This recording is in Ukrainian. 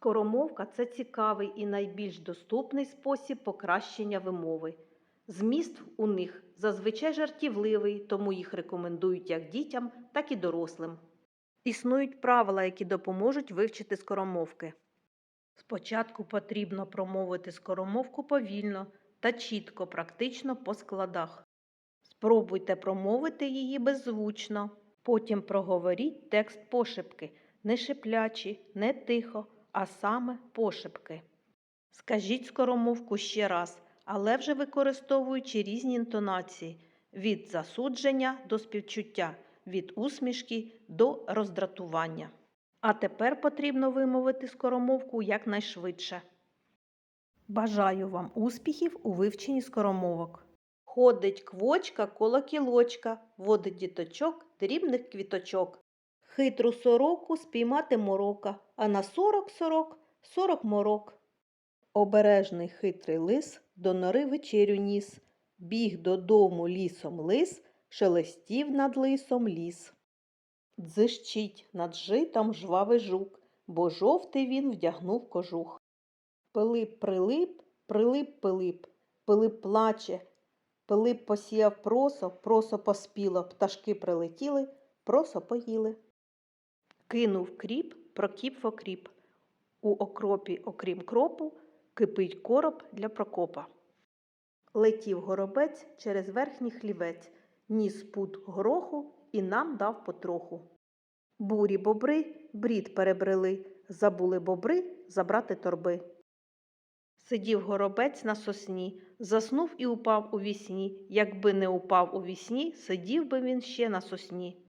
Скоромовка це цікавий і найбільш доступний спосіб покращення вимови. Зміст у них зазвичай жартівливий, тому їх рекомендують як дітям, так і дорослим. Існують правила, які допоможуть вивчити скоромовки. Спочатку потрібно промовити скоромовку повільно та чітко, практично по складах. Спробуйте промовити її беззвучно. Потім проговоріть текст пошепки, не шиплячі, не тихо, а саме пошепки. Скажіть скоромовку ще раз, але вже використовуючи різні інтонації від засудження до співчуття, від усмішки до роздратування. А тепер потрібно вимовити скоромовку якнайшвидше. Бажаю вам успіхів у вивченні скоромовок. Ходить квочка коло кілочка, водить діточок дрібних квіточок. Хитру сороку спіймати морока, а на сорок сорок сорок морок. Обережний хитрий лис до нори вечерю ніс, біг додому лісом лис, шелестів над лисом ліс. Дзищить над житом жвавий жук, бо жовтий він вдягнув кожух. Пилип прилип, прилип Пилип, Пилип плаче. Пилип посіяв просо, просо поспіло, пташки прилетіли, просо поїли. Кинув кріп, прокіп в окріп. У окропі, окрім кропу, кипить короб для Прокопа. Летів горобець через верхній хлівець, ніс пут гороху і нам дав потроху. Бурі бобри брід перебрели, забули бобри забрати торби. Сидів горобець на сосні, заснув і упав у вісні. Якби не упав у вісні, сидів би він ще на сосні.